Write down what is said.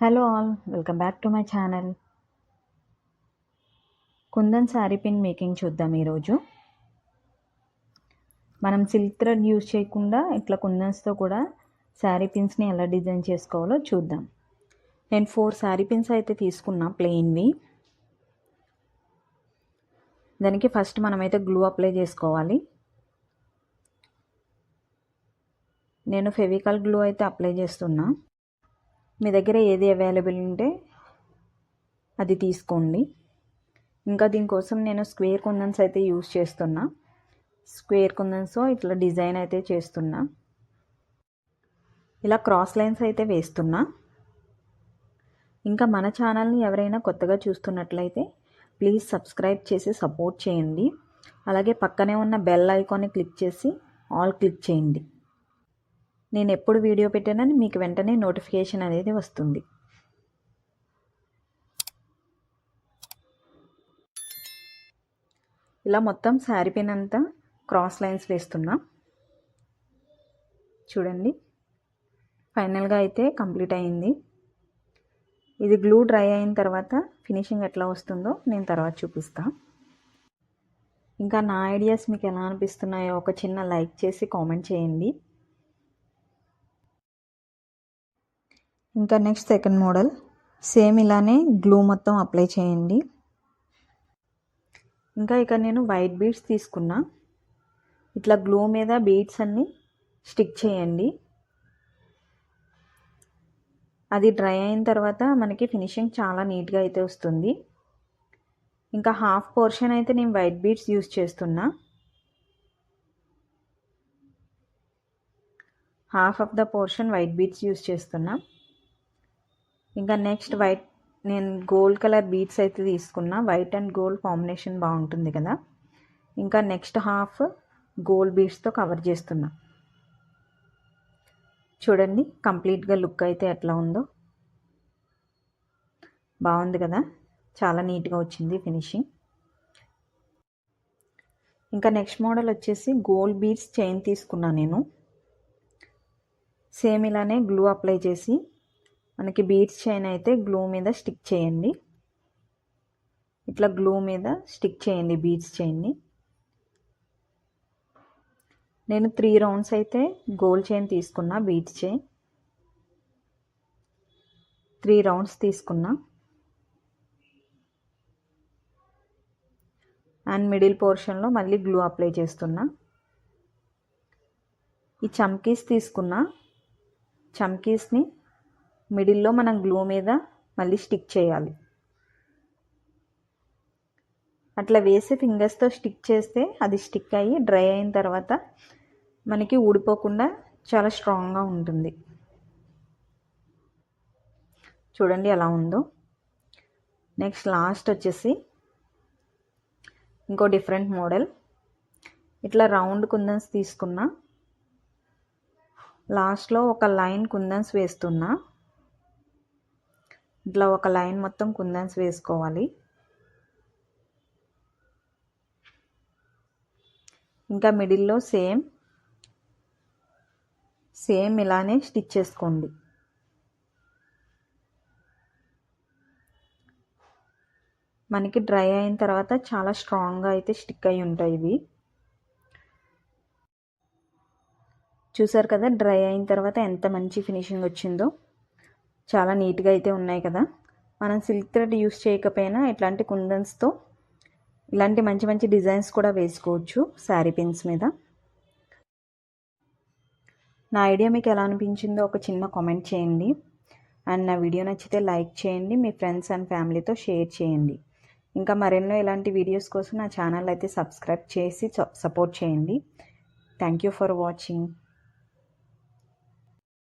Hello all welcome back to my channel kundan sari pin making చూద్దాం ఈరోజు మనం silk thread use చేయకుండా ఇట్లా కుందన్స్తో కూడా శారీ పిన్స్ని ఎలా డిజైన్ చేసుకోవాలో చూద్దాం నేను ఫోర్ శారీ పిన్స్ అయితే తీసుకున్నా ప్లెయిన్వి దానికి ఫస్ట్ మనమైతే గ్లూ అప్లై చేసుకోవాలి నేను ఫెవికాల్ గ్లూ అయితే అప్లై చేస్తున్నా మీ దగ్గర ఏది అవైలబుల్ ఉంటే అది తీసుకోండి. ఇంకా దీనికోసం నేను స్క్వేర్ కుందన్స్ అయితే యూస్ చేస్తున్నా. స్క్వేర్ కుందన్స్ ఇట్లా డిజైన్ అయితే చేస్తున్నా. ఇలా క్రాస్ లైన్స్ అయితే వేస్తున్నా. ఇంకా మన ఛానల్ని ఎవరైనా కొత్తగా చూస్తున్నట్లయితే ప్లీజ్ సబ్స్క్రైబ్ చేసి సపోర్ట్ చేయండి. అలాగే పక్కనే ఉన్న బెల్ ఐకాన్ని క్లిక్ చేసి ఆల్ క్లిక్ చేయండి. నేను ఎప్పుడు వీడియో పెట్టానని మీకు వెంటనే నోటిఫికేషన్ అనేది వస్తుంది. ఇలా మొత్తం శారీ పిన్ అంతా క్రాస్ లైన్స్ వేస్తున్నా. చూడండి. ఫైనల్గా అయితే కంప్లీట్ అయింది. ఇది గ్లూ డ్రై అయిన తర్వాత ఫినిషింగ్ ఎట్లా వస్తుందో నేను తర్వాత చూపిస్తా. ఇంకా నా ఐడియాస్ మీకు ఎలా అనిపిస్తున్నాయో ఒక చిన్న లైక్ చేసి కామెంట్ చేయండి. ఇంకా నెక్స్ట్ సెకండ్ మోడల్ సేమ్ ఇలానే గ్లూ మొత్తం అప్లై చేయండి. ఇంకా ఇక్కడ నేను వైట్ బీడ్స్ తీసుకున్నా. ఇట్లా గ్లూ మీద బీడ్స్ అన్నీ స్టిక్ చేయండి. అది డ్రై అయిన తర్వాత మనకి ఫినిషింగ్ చాలా నీట్గా అయితే వస్తుంది. ఇంకా హాఫ్ పోర్షన్ అయితే నేను వైట్ బీడ్స్ యూస్ చేస్తున్నా. Half of the portion white beads use చేస్తున్నా. ఇంకా నెక్స్ట్ వైట్ నేను గోల్డ్ కలర్ బీట్స్ అయితే తీసుకున్నా. వైట్ అండ్ గోల్డ్ కాంబినేషన్ బాగుంటుంది కదా. ఇంకా నెక్స్ట్ హాఫ్ గోల్డ్ బీట్స్తో కవర్ చేస్తున్నా. చూడండి కంప్లీట్గా లుక్ అయితే ఎట్లా ఉందో. బాగుంది కదా. చాలా నీట్గా వచ్చింది ఫినిషింగ్ ఇంకా నెక్స్ట్ మోడల్ వచ్చేసి గోల్డ్ బీడ్స్ చైన్ తీసుకున్నా నేను. సేమ్ ఇలానే గ్లూ అప్లై చేసి మనకి బీడ్స్ చైన్ అయితే గ్లూ మీద స్టిక్ చేయండి. ఇట్లా గ్లూ మీద స్టిక్ చేయండి బీడ్స్ చైన్ని. నేను త్రీ రౌండ్స్ అయితే గోల్డ్ చైన్ తీసుకున్నా బీడ్స్ చైన్. త్రీ రౌండ్స్ తీసుకున్నా. అండ్ మిడిల్ పోర్షన్లో మళ్ళీ గ్లూ అప్లై చేస్తున్నా. ఈ చమ్కీస్ తీసుకున్నా. చమ్కీస్ని మిడిల్లో మనం గ్లూ మీద మళ్ళీ స్టిక్ చేయాలి. అట్లా వేసి ఫింగర్స్తో స్టిక్ చేస్తే అది స్టిక్ అయ్యి డ్రై అయిన తర్వాత మనకి ఊడిపోకుండా చాలా స్ట్రాంగ్గా ఉంటుంది. చూడండి ఎలా ఉందో. నెక్స్ట్ లాస్ట్ వచ్చేసి ఇంకో డిఫరెంట్ మోడల్. ఇట్లా రౌండ్ కుందన్స్ తీసుకున్నా. లాస్ట్లో ఒక లైన్ కుందన్స్ వేస్తున్నా. ఇట్లా ఒక లైన్ మొత్తం కుందన్స్ వేసుకోవాలి. ఇంకా మిడిల్లో సేమ్ సేమ్ ఇలానే స్టిచ్ చేసుకోండి. మనకి డ్రై అయిన తర్వాత చాలా స్ట్రాంగ్గా అయితే స్టిక్ అయి ఉంటాయి ఇవి. చూసారు కదా డ్రై అయిన తర్వాత ఎంత మంచి ఫినిషింగ్ వచ్చిందో. చాలా నీట్గా అయితే ఉన్నాయి కదా. మనం సిల్క్ థ్రెడ్ యూస్ చేయకపోయినా ఇట్లాంటి కుందన్స్తో ఇలాంటి మంచి మంచి డిజైన్స్ కూడా వేసుకోవచ్చు శారీ పిన్స్ మీద. నా ఐడియా మీకు ఎలా అనిపించిందో ఒక చిన్న కామెంట్ చేయండి. అండ్ నా వీడియో నచ్చితే లైక్ చేయండి మీ ఫ్రెండ్స్ అండ్ ఫ్యామిలీతో షేర్ చేయండి. ఇంకా మరెన్నో ఇలాంటి వీడియోస్ కోసం నా ఛానల్ అయితే సబ్స్క్రైబ్ చేసి సపోర్ట్ చేయండి. Thank you for watching.